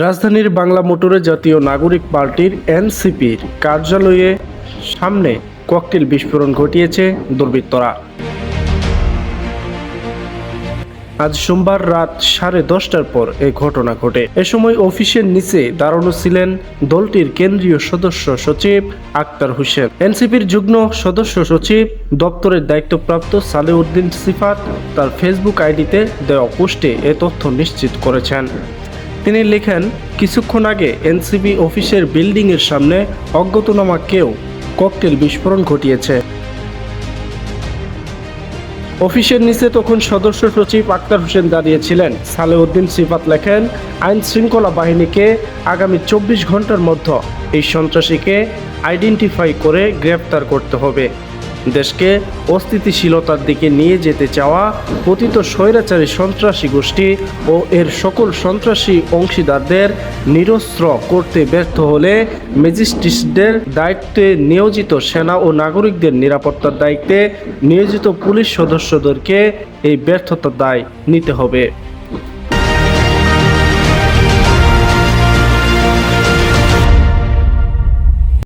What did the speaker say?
রাজধানীর বাংলা মোটরে জাতীয় নাগরিক পার্টির এনসিপির কার্যালয়ে সামনে ককটেল বিস্ফোরণ ঘটিয়েছে দুর্বৃত্তরা। আজ সোমবার রাত সাড়ে দশটার পর এ ঘটনা ঘটে। এ সময় অফিসের নিচে দাঁড়ানো ছিলেন দলটির কেন্দ্রীয় সদস্য সচিব আক্তার হোসেন। এনসিপির যুগ্ম সদস্য সচিব, দপ্তরের দায়িত্বপ্রাপ্ত সালেউদ্দিন সিফাত তার ফেসবুক আইডিতে দেওয়া পোস্টে এ তথ্য নিশ্চিত করেছেন। তিনি লেখেন, কিছুক্ষণ আগে এনসিবি অফিসের বিল্ডিংয়ের সামনে অজ্ঞাতনামা কেউ ককটেল বিস্ফোরণ ঘটিয়েছে। অফিসের নিচে তখন সদস্য সচিব আক্তার হোসেন দাঁড়িয়েছিলেন। সালেউদ্দিন সিফাত লেখেন, আইন শৃঙ্খলা বাহিনীকে আগামী চব্বিশ ঘণ্টার মধ্যে এই সন্ত্রাসীকে আইডেন্টিফাই করে গ্রেপ্তার করতে হবে। দেশকে অস্থিতিশীলতার দিকে নিয়ে যেতে চাওয়া পতিত স্বৈরাচারী সন্ত্রাসী গোষ্ঠী ও এর সকল সন্ত্রাসী অংশীদারদের নিরস্ত্র করতে ব্যর্থ হলে ম্যাজিস্ট্রেটদের দায়িত্বে নিয়োজিত সেনা ও নাগরিকদের নিরাপত্তার দায়িত্বে নিয়োজিত পুলিশ সদস্যদেরকে এই ব্যর্থতার দায় নিতে হবে।